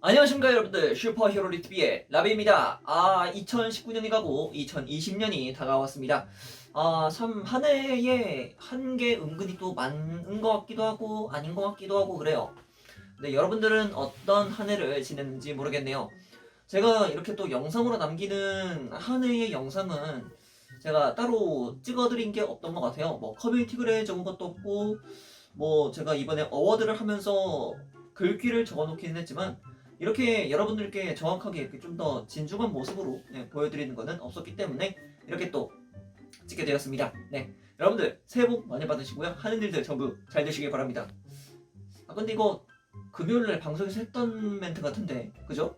안녕하십니까 여러분들. 슈퍼히어로 리트비의 라비입니다. 아 2019년이 가고 2020년이 다가왔습니다. 아 참 한 해에 한 게 은근히 또 많은 것 같기도 하고 아닌 것 같기도 하고 그래요. 네 여러분들은 어떤 한 해를 지냈는지 모르겠네요. 제가 이렇게 또 영상으로 남기는 한 해의 영상은 제가 따로 찍어드린 게 없던 것 같아요. 뭐 커뮤니티 글에 적은 것도 없고 뭐 제가 이번에 어워드를 하면서 글귀를 적어놓기는 했지만 이렇게 여러분들께 정확하게 좀 더 진중한 모습으로 네, 보여드리는 것은 없었기 때문에 이렇게 또 찍게 되었습니다. 네, 여러분들 새해 복 많이 받으시고요. 하는 일들 전부 잘 되시길 바랍니다. 아 근데 이거 금요일날 방송에서 했던 멘트 같은데 그죠?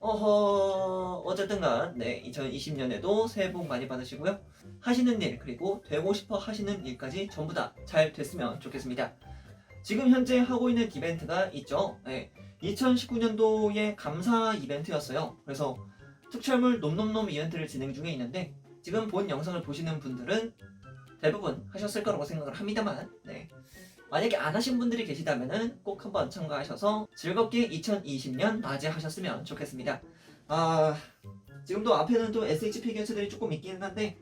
어허 어쨌든간 네 2020년에도 새해 복 많이 받으시고요. 하시는 일 그리고 되고 싶어 하시는 일까지 전부 다 잘 됐으면 좋겠습니다. 지금 현재 하고 있는 이벤트가 있죠. 네, 2019년도의 감사 이벤트였어요. 그래서 특촬물 놈놈놈 이벤트를 진행 중에 있는데 지금 본 영상을 보시는 분들은 대부분 하셨을 거라고 생각을 합니다만 네. 만약에 안 하신 분들이 계시다면 꼭 한번 참가하셔서 즐겁게 2020년 맞이하셨으면 좋겠습니다. 아 지금도 앞에는 또 SHP 견체들이 조금 있기는 한데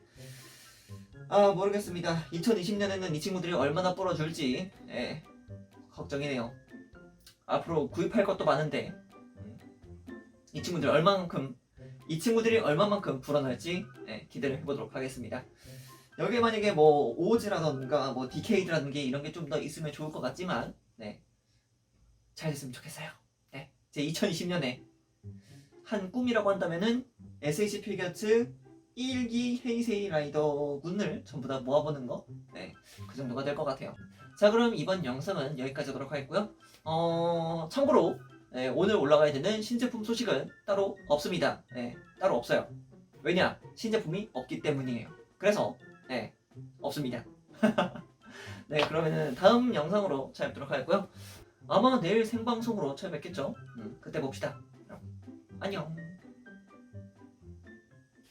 아 모르겠습니다. 2020년에는 이 친구들이 얼마나 불어줄지 예, 걱정이네요. 앞으로 구입할 것도 많은데 음, 이 친구들 얼마만큼 이 친구들이 얼마만큼 불어날지 네, 기대를 해보도록 하겠습니다. 여기에 만약에 뭐 오즈라던가 뭐 디케이드라는 게 이런 게 좀 더 있으면 좋을 것 같지만 네. 잘 됐으면 좋겠어요. 네. 제 2020년에 한 꿈이라고 한다면은 SH 필겨츠 1기 헤이세이 라이더 군을 전부 다 모아보는 거. 네. 그 정도가 될 것 같아요. 자 그럼 이번 영상은 여기까지 하도록 하겠고요. 어, 참고로 네, 오늘 올라가야 되는 신제품 소식은 따로 없습니다. 네, 따로 없어요. 왜냐? 신제품이 없기 때문이에요. 그래서 네, 없습니다. 네, 그러면은 다음 영상으로 찾아뵙도록 하겠고요. 아마 내일 생방송으로 찾아뵙겠죠. 음, 그때 봅시다. 안녕.